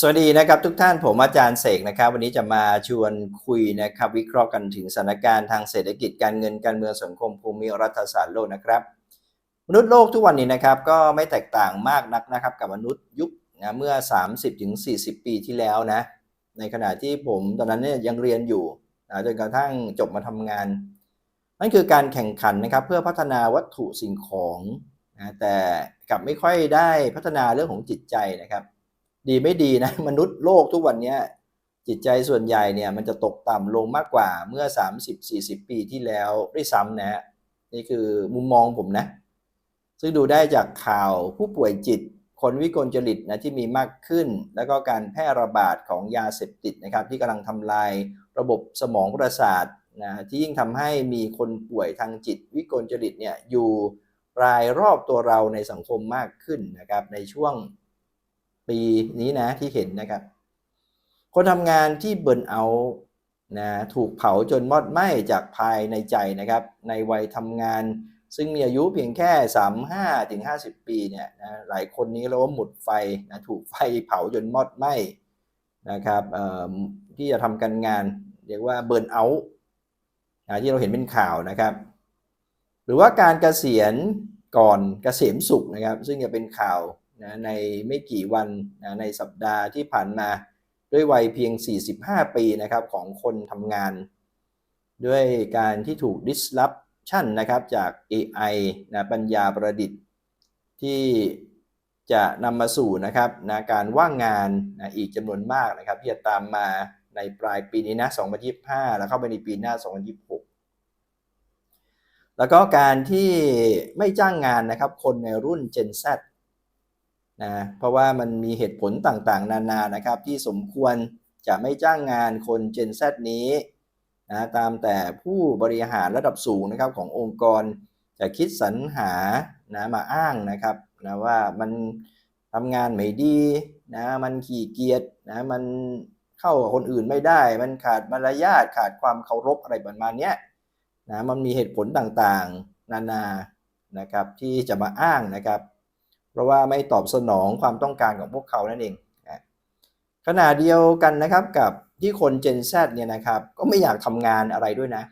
สวัสดีนะครับทุกท่านผมอาจารย์เสกนะครับ วันนี้จะมาชวนคุยนะครับวิเคราะห์กันถึงสถานการณ์ทางเศรษฐกิจการเงินการเมืองสังคมภูมิรัฐศาสตร์โลกนะครับ มนุษย์โลกทุกวันนี้นะครับก็ไม่แตกต่างมากนักนะครับกับมนุษย์ยุคนะเมื่อ 30ถึง40 ปีที่แล้วนะในขณะที่ผมตอนนั้นเนี่ยยังเรียนอยู่นะจนกระทั่งจบมาทำงาน นั่นคือการแข่งขันนะครับเพื่อพัฒนาวัตถุสิ่งของนะแต่กลับไม่ค่อยได้พัฒนาเรื่องของจิตใจนะครับ ดีไม่ดีนะมนุษย์โลกทุกวันนี้จิตใจส่วนใหญ่เนี่ยมันจะตกต่ำลงมากกว่าเมื่อ 30-40 ปีที่แล้วด้วยซ้ำนะ นี่คือมุมมองผมนะ ซึ่งดูได้จากข่าวผู้ป่วยจิต คนวิกลจริตนะที่มีมากขึ้น แล้วก็การแพร่ระบาดของยาเสพติดนะครับ ที่กำลังทำลายระบบสมองประสาทนะที่ยิ่งทำให้มีคนป่วยทางจิตวิกลจริตเนี่ยอยู่รายรอบตัวเราในสังคมมากขึ้นนะครับในช่วง ปีนี้นะที่เห็นนะครับ คนทำงานที่เบิร์นเอาท์นะถูกเผาจนมอดไหม้จากภายในใจนะครับ ในวัยทำงาน ซึ่งมีอายุเพียงแค่ 35ถึง50 ปีเนี่ยนะหลายคนนี้เราว่าหมดไฟนะถูกไฟเผาจนมอดไหม้นะครับที่จะทำการงาน เรียกว่าเบิร์นเอาท์ที่เราเห็นเป็นข่าวนะครับ หรือว่าการเกษียณก่อนเกษมสุขนะครับ ซึ่งจะเป็นข่าว นะในไม่กี่วันนะในสัปดาห์ที่ผ่านมาด้วยวัยเพียง 45 ปีนะครับของคนทำงาน ด้วยการที่ถูก disruption นะครับจาก AI นะปัญญาประดิษฐ์ ที่จะนำมาสู่นะครับนะการว่างงานนะอีกจำนวนมากนะครับที่จะตามมาในปลายปีนี้นะ2025 แล้วเข้าไปในปีหน้า 2026 แล้วก็การที่ไม่จ้างงานนะครับคนในรุ่น Gen Z นะเพราะว่ามันมีเหตุผลต่างๆ นานานะครับที่สมควรจะไม่จ้างงานคน Gen Z นี้นะตามแต่ผู้บริหารระดับสูงนะครับขององค์กรจะคิดสรรหานะมาอ้างนะครับนะว่ามันทำงานไม่ดีนะมันขี้เกียจนะมันเข้ากับคนอื่นไม่ได้ มันขาดมารยาทขาดความเคารพอะไรประมาณนี้นะมันมีเหตุผลต่างๆ นานานะครับที่จะมาอ้างนะครับ เพราะว่าไม่ตอบสนองความต้องการของพวกเขานั่นเองขณะเดียวกันนะครับกับที่คน Gen Z เนี่ยนะครับ ก็ไม่อยากทำงานอะไรด้วยนะ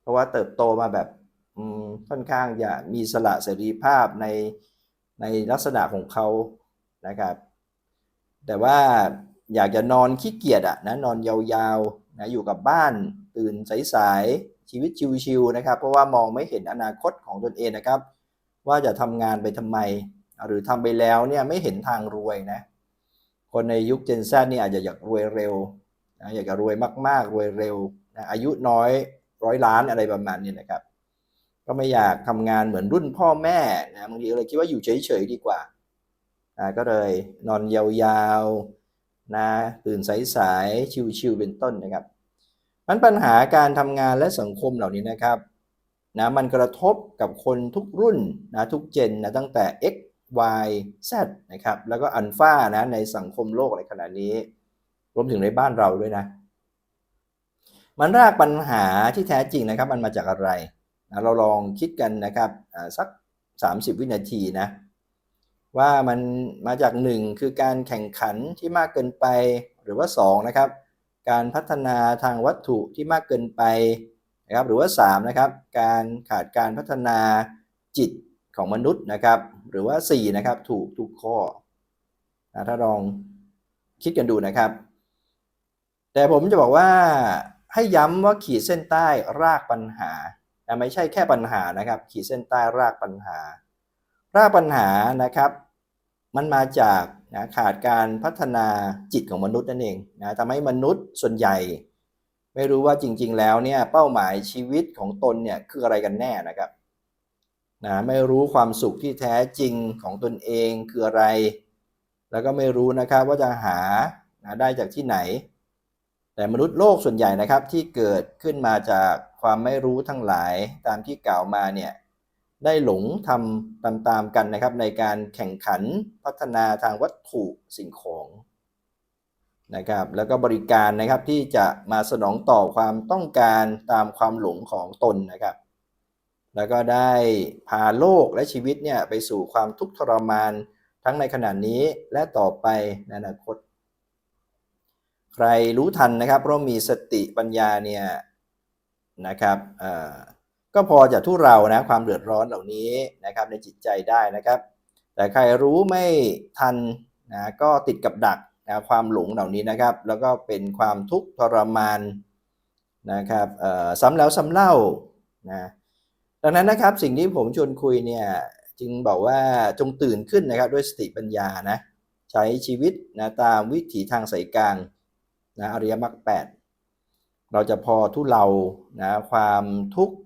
เพราะว่าเติบโตมาแบบค่อนข้างจะมีสละเสรีภาพในในลักษณะของเขานะครับ แต่ว่าอยากจะนอนขี้เกียจอะนะนอนยาวๆนะอยู่กับบ้านตื่นสายๆชีวิตชิวๆนะครับ เพราะว่ามองไม่เห็นอนาคตของตนเองนะครับ ว่าจะทำงานไปทำไม หรือทำไปแล้วเนี่ยไม่เห็นทางรวยนะ คนในยุคเจนซ่นี่อาจจะอยากรวยเร็วนะอยากจะรวยมาก ๆ รวยเร็วนะอายุน้อยร้อยล้านอะไรประมาณนี้นะครับ ก็ไม่อยากทำงานเหมือนรุ่นพ่อแม่นะบางทีเลยคิดว่าอยู่เฉย ๆ ดีกว่านะก็เลยนอนยาวๆนะตื่นสายๆชิวๆเป็นต้นนะครับมันปัญหาการทำงานและสังคมเหล่านี้นะครับนะมันกระทบกับคนทุกรุ่นนะทุกเจนนะตั้งแต่ X Y Z นะครับ แล้วก็อัลฟานะ ในสังคมโลกในขณะนี้ รวมถึงในบ้านเราด้วยนะ มันรากปัญหาที่แท้จริงนะครับ มันมาจากอะไรนะเราลองคิดกันนะครับสัก 30 วินาทีนะ ว่ามันมาจาก 1 คือการแข่งขันที่มากเกินไป หรือว่า 2 นะครับ การพัฒนาทางวัตถุที่มากเกินไปนะครับ หรือว่า 3 นะครับ การขาดการพัฒนาจิต ของมนุษย์นะครับ หรือว่า 4 นะครับ ถูกทุกข้อนะถ้าลองคิดกันดูนะครับ แต่ผมจะบอกว่าให้ย้ำว่าขีดเส้นใต้รากปัญหานะไม่ใช่แค่ปัญหานะครับ ขีดเส้นใต้รากปัญหา รากปัญหานะครับ มันมาจากนะขาดการพัฒนาจิตของมนุษย์นั่นเองนะทำให้มนุษย์ส่วนใหญ่ ไม่รู้ว่าจริง ๆ แล้วเนี่ยเป้าหมายชีวิตของตนเนี่ยคืออะไรกันแน่นะครับ นะไม่รู้ความสุขที่แท้จริงของตนเองคืออะไร แล้วก็ไม่รู้นะครับว่าจะหานะได้จากที่ไหน แต่มนุษย์โลกส่วนใหญ่นะครับที่เกิดขึ้นมาจากความไม่รู้ทั้งหลายตามที่กล่าวมาเนี่ยได้หลงทำตามๆกันนะครับ ในการแข่งขันพัฒนาทางวัตถุสิ่งของนะครับแล้วก็บริการนะครับที่จะมาสนองต่อความต้องการตามความหลงของตนนะครับ แล้วก็ได้พาโลกและชีวิตเนี่ยไปสู่ความทุกข์ทรมานทั้งในขณะนี้และต่อไปในอนาคต ใครรู้ทันนะครับเพราะมีสติปัญญาเนี่ยนะครับเออก็พอจะทุเรานะความเดือดร้อนเหล่านี้นะครับในจิตใจได้นะครับ แต่ใครรู้ไม่ทันนะก็ติดกับดักนะความหลงเหล่านี้นะครับ แล้วก็เป็นความทุกข์ทรมานนะครับเออซ้ำแล้วซ้ำเล่านะ ดังนั้นนะครับสิ่งที่ผมชวนคุยเนี่ยจึงบอกว่าจงตื่นขึ้นนะครับด้วยสติปัญญานะใช้ชีวิตนะตามวิถีทางสายกลางนะอริยมรรคแปดเราจะพอทุเลานะความทุกข์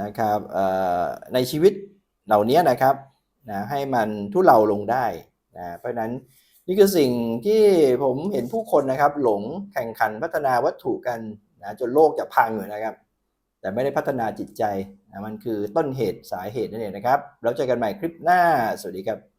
นะครับในชีวิตเหล่านี้นะครับนะให้มันทุเลาลงได้นะเพราะนั้นนี่คือสิ่งที่ผมเห็นผู้คนนะครับ หลงแข่งขันพัฒนาวัตถุกันนะจนโลกจะพังอยู่นะครับ แต่ไม่ได้พัฒนาจิตใจ มันคือต้นเหตุสาเหตุนั่นเองนะครับ แล้วเจอกันใหม่คลิปหน้า สวัสดีครับ